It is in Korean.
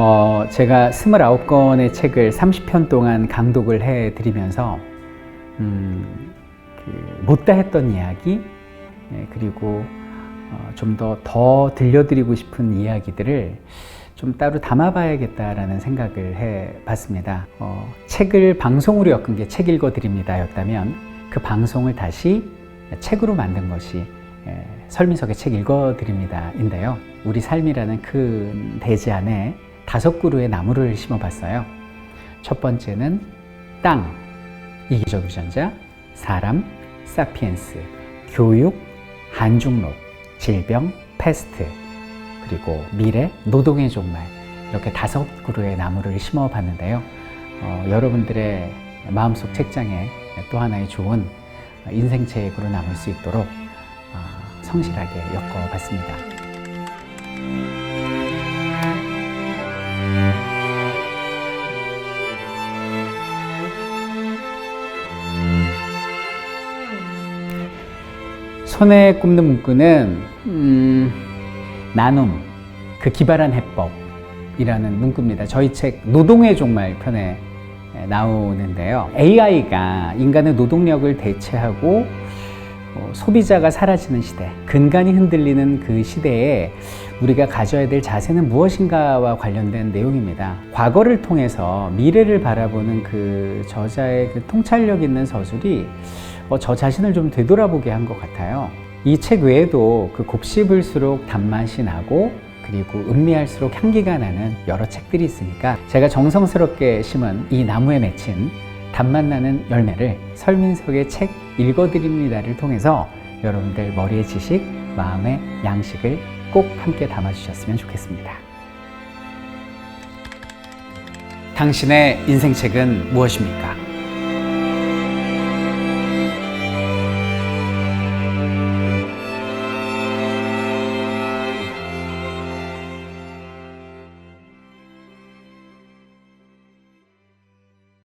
어, 제가 29권의 책을 30편 동안 강독을 해 드리면서 음, 그 못다 했던 이야기 예, 그리고 어, 좀더더 들려드리고 싶은 이야기들을 좀 따로 담아봐야겠다라는 생각을 해 봤습니다. 어, 책을 방송으로 엮은 게 책 읽어 드립니다 였다면 그 방송을 다시 책으로 만든 것이 예, 설민석의 책 읽어 드립니다 인데요. 우리 삶이라는 큰 대지 안에 다섯 그루의 나무를 심어 봤어요. 첫 번째는 땅, 이기적 유전자, 사람, 사피엔스, 교육, 한중록, 질병, 패스트, 그리고 미래, 노동의 종말 이렇게 다섯 그루의 나무를 심어 봤는데요. 어, 여러분들의 마음속 책장에 또 하나의 좋은 인생책으로 남을 수 있도록 어, 성실하게 엮어봤습니다. 손에 꼽는 문구는 음, 나눔, 그 기발한 해법이라는 문구입니다. 저희 책 노동의 종말 편에 나오는데요. AI가 인간의 노동력을 대체하고 어, 소비자가 사라지는 시대, 근간이 흔들리는 그 시대에 우리가 가져야 될 자세는 무엇인가와 관련된 내용입니다. 과거를 통해서 미래를 바라보는 그 저자의 그 통찰력 있는 서술이 어, 저 자신을 좀 되돌아보게 한 것 같아요. 이 책 외에도 그 곱씹을수록 단맛이 나고 그리고 음미할수록 향기가 나는 여러 책들이 있으니까 제가 정성스럽게 심은 이 나무에 맺힌 단맛 나는 열매를 설민석의 책 읽어드립니다를 통해서 여러분들 머리의 지식, 마음의 양식을 꼭 함께 담아주셨으면 좋겠습니다. 당신의 인생책은 무엇입니까?